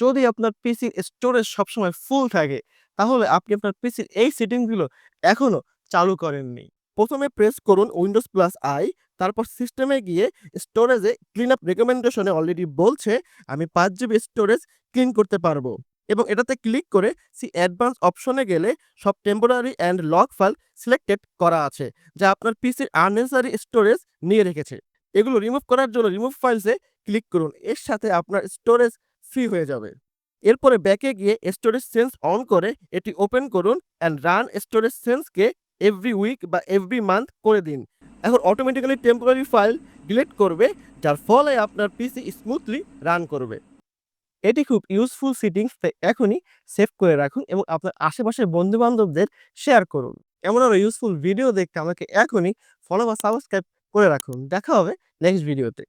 যদি আপনার পিসির স্টোরেজ সবসময় ফুল থাকে, তাহলে আপনি আপনার পিসির এই সেটিংসগুলো এখনও চালু করেননি। প্রথমে প্রেস করুন উইন্ডোজ প্লাস আই তারপর সিস্টেমে গিয়ে স্টোরেজে ক্লিন আপ রেকমেন্ডেশনে অলরেডি বলছে, আমি পাঁচ জিবি স্টোরেজ ক্লিন করতে পারব। এবং এটাতে ক্লিক করে সি অ্যাডভান্স অপশনে গেলে সব temporary and lock file selected করা আছে, যা আপনার পিসির আননেসারি স্টোরেজ নিয়ে রেখেছে। এগুলো রিমুভ করার জন্য রিমুভ ফাইলসে ক্লিক করুন। এর সাথে আপনার স্টোরেজ ফ্রি হয়ে যাবে। এরপরে ব্যাকে গিয়ে স্টোরেজ সেন্স অন করে এটি ওপেন করুন অ্যান্ড রান স্টোরেজ সেন্সকে এভরি উইক বা এভরি মান্থ করে দিন। এখন অটোমেটিক্যালি টেম্পোরারি ফাইল ডিলিট করবে, যার ফলে আপনার পিসি স্মুথলি রান করবে। এটি খুব ইউজফুল সিটিংস তাই এখনই সেভ করে রাখুন এবং আপনার আশেপাশের বন্ধু বান্ধবদের শেয়ার করুন। এমন আরও ইউজফুল ভিডিও দেখতে আমাকে এখনই ফলো বা সাবস্ক্রাইব করে রাখুন। দেখা হবে নেক্সট ভিডিওতে